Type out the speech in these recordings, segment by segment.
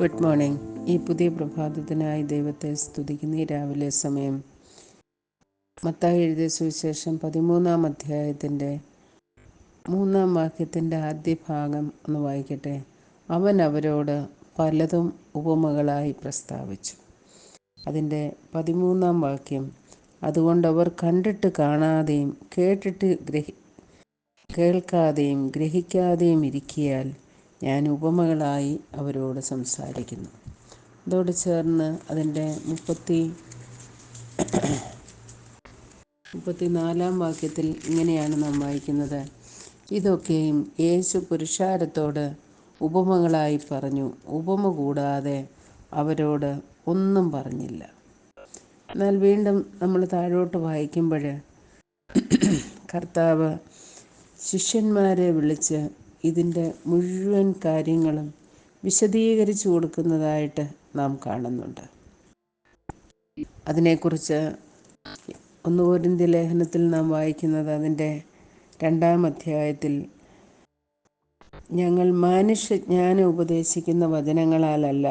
Good morning ഈ പുതിയ പ്രഭാതത്തിനായി ദൈവത്തെ സ്തുതിക്കുന്ന. ഈ രാവിലെ സമയം മത്തായി എഴുതിയ സുവിശേഷം പതിമൂന്നാം അധ്യായത്തിന്റെ മൂന്നാം വാക്യത്തിന്റെ ആദ്യ ഭാഗം ഒന്ന് വായിക്കട്ടെ. അവൻ അവരോട് പലതും ഉപമകളായി പ്രസ്താവിച്ചു. അതിന്റെ പതിമൂന്നാം വാക്യം അതുകൊണ്ട് അവർ കണ്ടിട്ട് കാണാതെയും കേട്ടിട്ട് ഗ്രഹി കേൾക്കാതെയും ഗ്രഹിക്കാതെയും ഇരിക്കിയാൽ ഞാൻ ഉപമകളായി അവരോട് സംസാരിക്കുന്നു. അതോട് ചേർന്ന് അതിന്റെ മുപ്പത്തി മുപ്പത്തിനാലാം വാക്യത്തിൽ ഇങ്ങനെയാണ് നാം വായിക്കുന്നത്. ഇതൊക്കെയും യേശു പുരുഷാരത്തോട് ഉപമകളായി പറഞ്ഞു. ഉപമ കൂടാതെ അവരോട് ഒന്നും പറഞ്ഞില്ല. എന്നാൽ വീണ്ടും നമ്മൾ താഴോട്ട് വായിക്കുമ്പോൾ കർത്താവ് ശിഷ്യന്മാരെ വിളിച്ച് ഇതിന്റെ മുഴുവൻ കാര്യങ്ങളും വിശദീകരിച്ചു കൊടുക്കുന്നതായിട്ട് നാം കാണുന്നുണ്ട്. അതിനെക്കുറിച്ച് ഒന്ന് കോരിന്ത്യ ലേഖനത്തിൽ നാം വായിക്കുന്നത് അതിന്റെ രണ്ടാം അധ്യായത്തിൽ ഞങ്ങൾ മാനുഷ്യജ്ഞാന ഉപദേശിക്കുന്ന വചനങ്ങളാലല്ല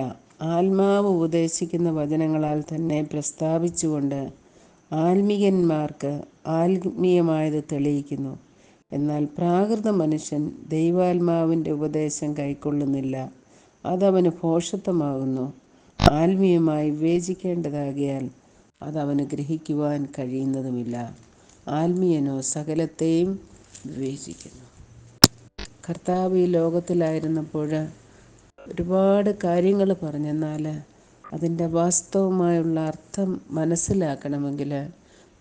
ആത്മാവ് ഉപദേശിക്കുന്ന വചനങ്ങളാൽ തന്നെ പ്രസ്താവിച്ചുകൊണ്ട് ആത്മീയന്മാർക്ക് ആത്മീയമായത് തെളിയിക്കുന്നു. എന്നാൽ പ്രാകൃത മനുഷ്യൻ ദൈവാത്മാവിന്റെ ഉപദേശം കൈക്കൊള്ളുന്നില്ല. അതവന് ഭോഷത്വമാകുന്നു ആത്മീയമായി വിവേചിക്കേണ്ടതാകിയാൽ അതവന് ഗ്രഹിക്കുവാൻ കഴിയുന്നതുമില്ല. ആത്മീയനോ സകലത്തെയും വിവേചിക്കുന്നു. കർത്താവ് ഈ ലോകത്തിലായിരുന്നപ്പോൾ ഒരുപാട് കാര്യങ്ങൾ പറഞ്ഞെന്നാൽ അതിന്റെ വാസ്തവമായുള്ള അർത്ഥം മനസ്സിലാക്കണമെങ്കിൽ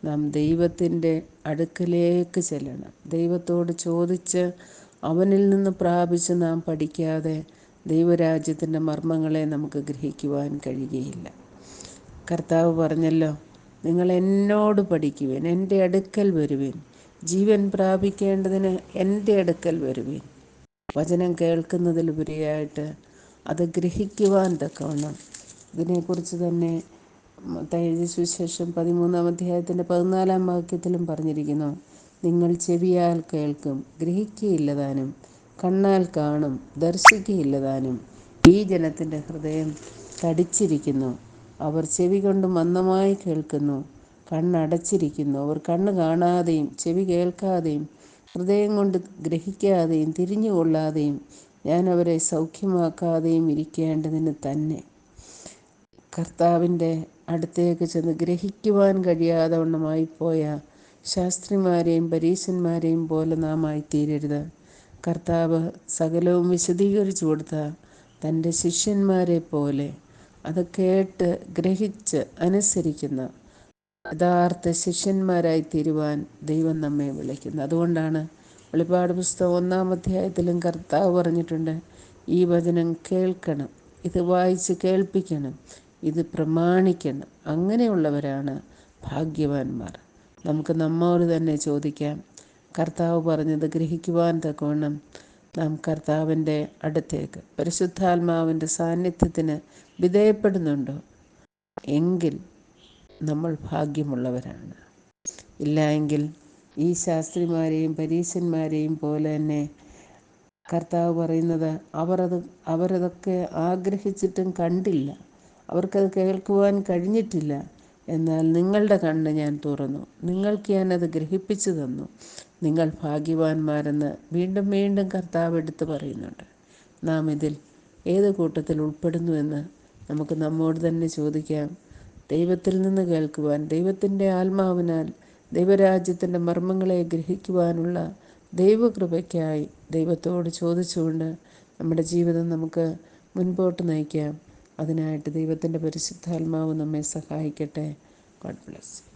നാം ദൈവത്തിന്റെ അടുക്കലേക്ക് ചെല്ലണം. ദൈവത്തോട് ചോദിച്ച് അവനിൽ നിന്ന് പ്രാപിച്ച് നാം പഠിക്കാതെ ദൈവരാജ്യത്തിന്റെ മർമ്മങ്ങളെ നമുക്ക് ഗ്രഹിക്കുവാൻ കഴിയുകയില്ല. കർത്താവ് പറഞ്ഞല്ലോ നിങ്ങൾ എന്നോട് പഠിക്കുവിൻ എന്റെ അടുക്കൽ വരുവിൻ. ജീവൻ പ്രാപിക്കേണ്ടതിന് എന്റെ അടുക്കൽ വരുവിൻ. വചനം കേൾക്കുന്നതിലുപരിയായിട്ട് അത് ഗ്രഹിക്കുവാൻ തക്കവണ്ണം. ഇതിനെക്കുറിച്ച് തന്നെ എഴുതിയ സുവിശേഷം പതിമൂന്നാം അധ്യായത്തിന്റെ പതിനാലാം വാക്യത്തിലും പറഞ്ഞിരിക്കുന്നു. നിങ്ങൾ ചെവിയാൽ കേൾക്കും ഗ്രഹിക്കുകയില്ലതാനും കണ്ണാൽ കാണും ദർശിക്കുകയില്ലതാനും ഈ ജനത്തിന്റെ ഹൃദയം തടിച്ചിരിക്കുന്നു. അവർ ചെവി കൊണ്ട് മന്ദമായി കേൾക്കുന്നു കണ്ണടച്ചിരിക്കുന്നു. അവർ കണ്ണ് കാണാതെയും ചെവി കേൾക്കാതെയും ഹൃദയം കൊണ്ട് ഗ്രഹിക്കാതെയും തിരിഞ്ഞുകൊള്ളാതെയും ഞാൻ അവരെ സൗഖ്യമാക്കാതെയും ഇരിക്കേണ്ടതിന് തന്നെ. കർത്താവിന്റെ അടുത്തേക്ക് ചെന്ന് ഗ്രഹിക്കുവാൻ കഴിയാതെ വണ്ണമായിപ്പോയ ശാസ്ത്രിമാരെയും പരീശന്മാരെയും പോലെ നാം ആയിത്തീരരുത്. കർത്താവ് സകലവും വിശദീകരിച്ചു കൊടുത്ത തന്റെ ശിഷ്യന്മാരെ പോലെ അത് കേട്ട് ഗ്രഹിച്ച് അനുസരിക്കുന്ന യഥാർത്ഥ ശിഷ്യന്മാരായി തീരുവാൻ ദൈവം നമ്മെ വിളിക്കുന്നു. അതുകൊണ്ടാണ് വെളിപ്പാട് പുസ്തകം ഒന്നാം അധ്യായത്തിലും കർത്താവ് പറഞ്ഞിട്ടുണ്ട് ഈ വചനം കേൾക്കണം ഇത് വായിച്ച് കേൾപ്പിക്കണം ഇത് പ്രമാണിക്കണം അങ്ങനെയുള്ളവരാണ് ഭാഗ്യവാന്മാർ. നമുക്ക് നമ്മോട് തന്നെ ചോദിക്കാം കർത്താവ് പറഞ്ഞത് ഗ്രഹിക്കുവാൻ തക്കവണ്ണം നാം കർത്താവിന്റെ അടുത്തേക്ക് പരിശുദ്ധാത്മാവിന്റെ സാന്നിധ്യത്തിന് വിധേയപ്പെടുന്നുണ്ടോ? എങ്കിൽ നമ്മൾ ഭാഗ്യമുള്ളവരാണ്. ഇല്ല എങ്കിൽ ഈ ശാസ്ത്രിമാരെയും പരീശന്മാരെയും പോലെ തന്നെ കർത്താവ് പറയുന്നത് അവരത് അവരതൊക്കെ ആഗ്രഹിച്ചിട്ടും കണ്ടില്ല. അവർക്കത് കേൾക്കുവാൻ കഴിഞ്ഞിട്ടില്ല. എന്നാൽ നിങ്ങളുടെ കണ്ണ് ഞാൻ തുറന്നു. നിങ്ങൾക്ക് ഞാനത് ഗ്രഹിപ്പിച്ചു തന്നു. നിങ്ങൾ ഭാഗ്യവാന്മാരെന്ന് വീണ്ടും വീണ്ടും കർത്താവ് എടുത്ത് പറയുന്നുണ്ട്. നാം ഇതിൽ ഏത് കൂട്ടത്തിൽ ഉൾപ്പെടുന്നുവെന്ന് നമുക്ക് നമ്മോട് തന്നെ ചോദിക്കാം. ദൈവത്തിൽ നിന്ന് കേൾക്കുവാൻ ദൈവത്തിന്റെ ആത്മാവിനാൽ ദൈവരാജ്യത്തിന്റെ മർമ്മങ്ങളെ ഗ്രഹിക്കുവാനുള്ള ദൈവകൃപയ്ക്കായി ദൈവത്തോട് ചോദിച്ചുകൊണ്ട് നമ്മുടെ ജീവിതം നമുക്ക് മുൻപോട്ട് നയിക്കാം. അതിനായിട്ട് ദൈവത്തിന്റെ പരിശുദ്ധാത്മാവ് നമ്മെ സഹായിക്കട്ടെ. God bless